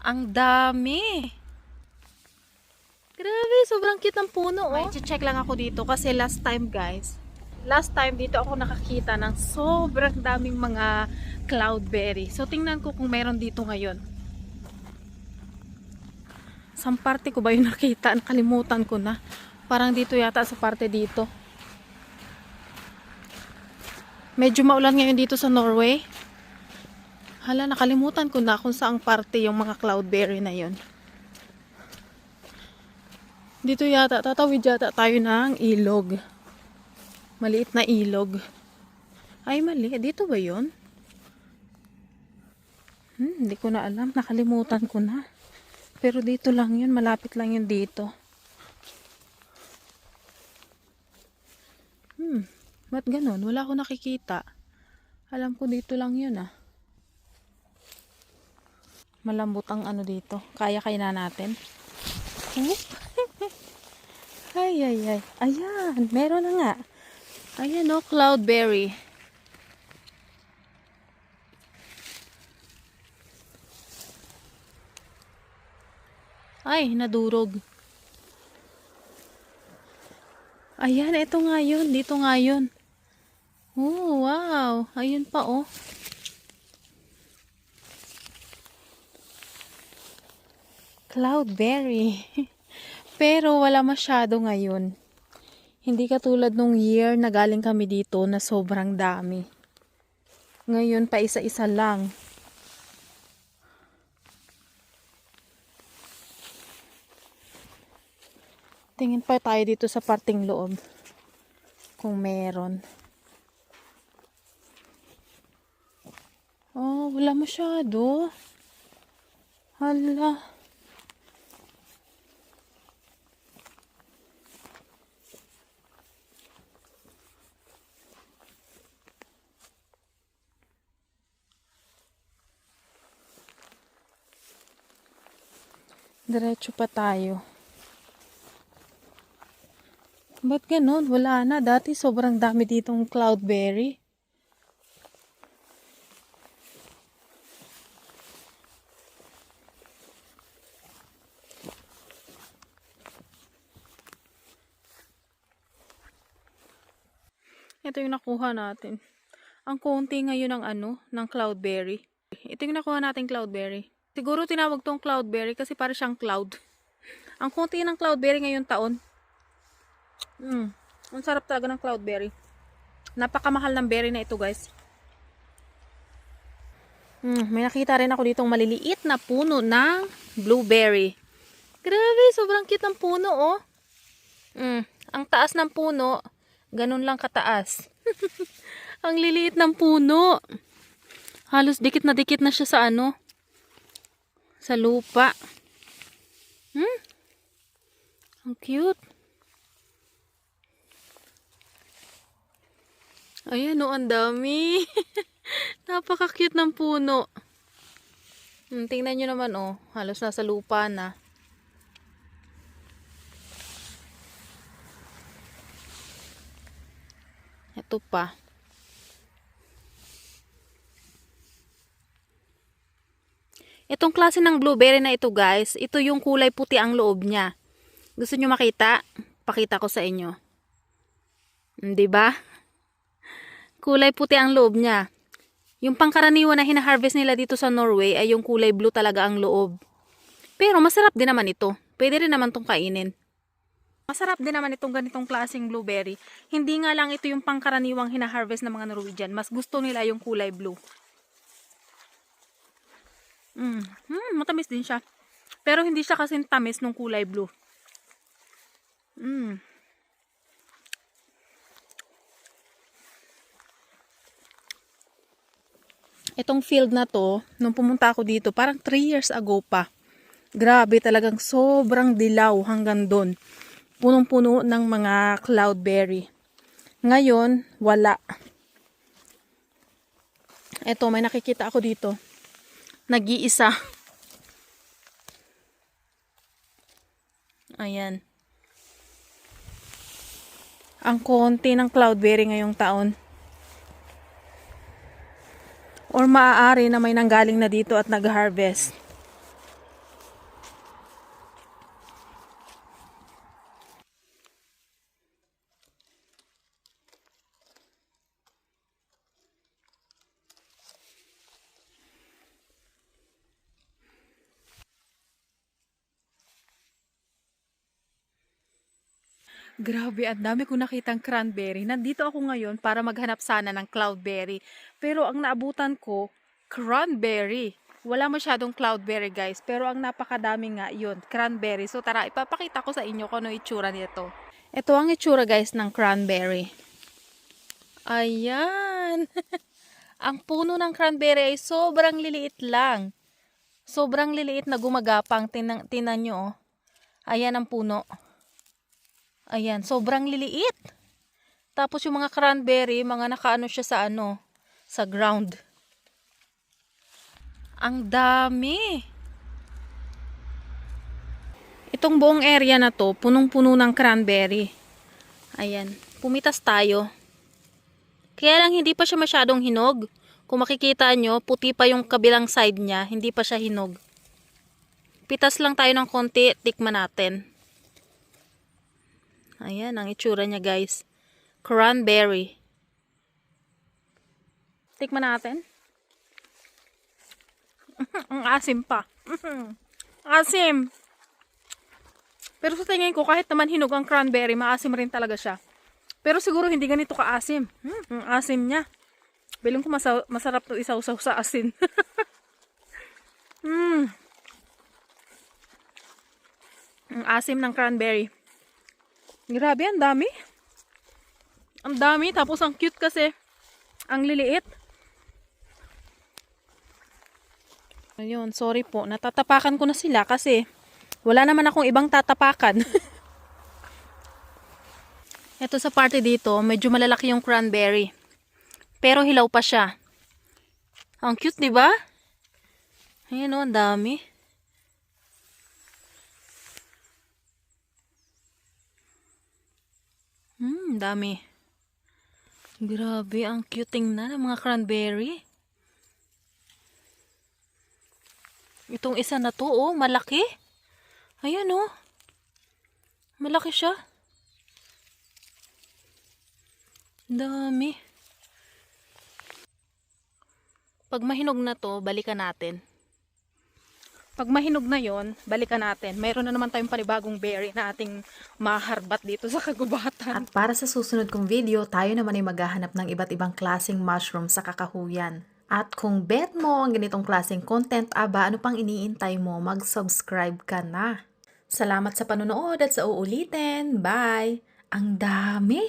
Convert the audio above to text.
Ang dami. Grabe, sobrang cute ng puno, oh. May check lang ako dito kasi last time, guys, last time dito ako nakakita ng sobrang daming mga cloudberry. So, tingnan ko kung meron dito ngayon. Saan parte ko ba yung nakita? Nakalimutan ko na. Parang dito yata sa parte dito. Medyo maulan ngayon dito sa Norway. Hala, nakalimutan ko na kung saang parte yung mga cloudberry na yon. Dito yata, tatawid yata tayo ng ilog. Maliit na ilog. Ay, mali. Dito ba yon? Hmm, hindi ko na alam. Nakalimutan ko na. Pero dito lang yun. Malapit lang yun dito. Hmm. Ba't ganun? Wala ko nakikita. Alam ko dito lang yun ah. Malambot ang ano dito. Kaya kaya na natin. Oop. ay, ay, ay. Ayan. Meron na nga. Ayan o, cloudberry. Ay, nadurog. Ayan, ito nga yun. Dito nga yun. Oh, wow. Ayun pa, oh. Cloudberry. Pero wala masyado ngayon. Hindi katulad nung year na galing kami dito na sobrang dami. Ngayon pa isa-isa lang. Tingin pa tayo dito sa parting loob. Kung meron. Oh, wala masyado. Hala. Diretso pa tayo. Ba't ganun? Wala na. Dati sobrang dami ditong cloudberry. Ito yung nakuha natin. Ang konti ngayon ng ano, ng cloudberry. Ito yung nakuha natin cloudberry. Siguro tinawag tong cloudberry kasi para siyang cloud. Ang konti ng cloudberry ngayong taon. Mm. Ang sarap talaga ng cloudberry. Napakamahal ng berry na ito, guys. Mm, may nakita rin ako ditong maliliit na puno ng blueberry. Grabe, sobrang cute ng puno, oh. Mm, ang taas ng puno, ganun lang kataas. ang liliit ng puno. Halos dikit na dikit na siya sa ano, sa lupa. Hmm? Ang cute. Ayan o, ang dami. Napaka-cute ng puno. Hmm, tingnan nyo naman oh, halos nasa lupa na. Ito pa. Itong klase ng blueberry na ito guys, ito yung kulay puti ang loob niya. Gusto nyo makita? Pakita ko sa inyo. Hindi ba? Kulay puti ang loob niya. Yung pangkaraniwan na hinaharvest nila dito sa Norway ay yung kulay blue talaga ang loob. Pero masarap din naman ito. Pwede rin naman tong kainin. Masarap din naman itong ganitong klaseng blueberry. Hindi nga lang ito yung pangkaraniwang hinaharvest ng mga Norwegian. Mas gusto nila yung kulay blue. Mm, mm, matamis din siya. Pero hindi siya kasing tamis nung kulay blue. Mm. Itong field na to, nung pumunta ako dito, parang 3 years ago pa. Grabe talagang sobrang dilaw hanggang doon. Punong-puno ng mga cloudberry. Ngayon, wala. Ito, may nakikita ako dito. Nag-iisa. Ayan. Ang konti ng cloudberry ngayong taon. Or maaari na may nanggaling na dito at nag-harvest. Grabe, ang dami ko nakitang cranberry. Nandito ako ngayon para maghanap sana ng cloudberry. Pero ang naabutan ko, cranberry. Wala masyadong cloudberry guys, pero ang napakadami nga yun, cranberry. So tara, ipapakita ko sa inyo kung ano itsura nito. Ito ang itsura guys ng cranberry. Ayan. ang puno ng cranberry ay sobrang liliit lang. Sobrang liliit na gumagapang. Tinan, tinan nyo oh. Ayan ang puno. Ayan, sobrang liliit. Tapos yung mga cranberry, mga nakaano siya sa ano, sa ground. Ang dami. Itong buong area na to, punong-puno ng cranberry. Ayan, pumitas tayo. Kaya lang hindi pa siya masyadong hinog. Kung makikita nyo, puti pa yung kabilang side niya, hindi pa siya hinog. Pitas lang tayo ng konti, tikman natin. Ayan, ang itsura niya guys. Cranberry. Tikman natin. ang asim pa. asim. Pero sa tingin ko, kahit naman hinog ang cranberry, maasim rin talaga siya. Pero siguro hindi ganito kaasim. Hmm, ang asim niya. Bilang ko masa- masarap to isaw-saw sa asin. hmm. Ang asim ng cranberry. Grabe, ang dami. Ang dami, tapos ang cute kasi. Ang liliit. Ayun, sorry po. Natatapakan ko na sila kasi wala naman akong ibang tatapakan. Ito sa party dito, medyo malalaki yung cranberry. Pero hilaw pa siya. Ang cute, di ba? Ayan o, ang dami. Hmm, dami. Grabe, ang cute tingnan ng mga cranberry. Itong isa na to, oh, malaki. Ayan, oh. Malaki siya. Dami. Pag mahinog na to, balikan natin. Pag mahinog na yon, balikan natin. Mayroon na naman tayong panibagong berry na ating maharbat dito sa kagubatan. At para sa susunod kong video, tayo naman ay maghahanap ng iba't ibang klaseng mushroom sa kakahuyan. At kung bet mo ang ganitong klaseng content, aba, ano pang iniintay mo? Mag-subscribe ka na. Salamat sa panonood at sa uulitin. Bye! Ang dami!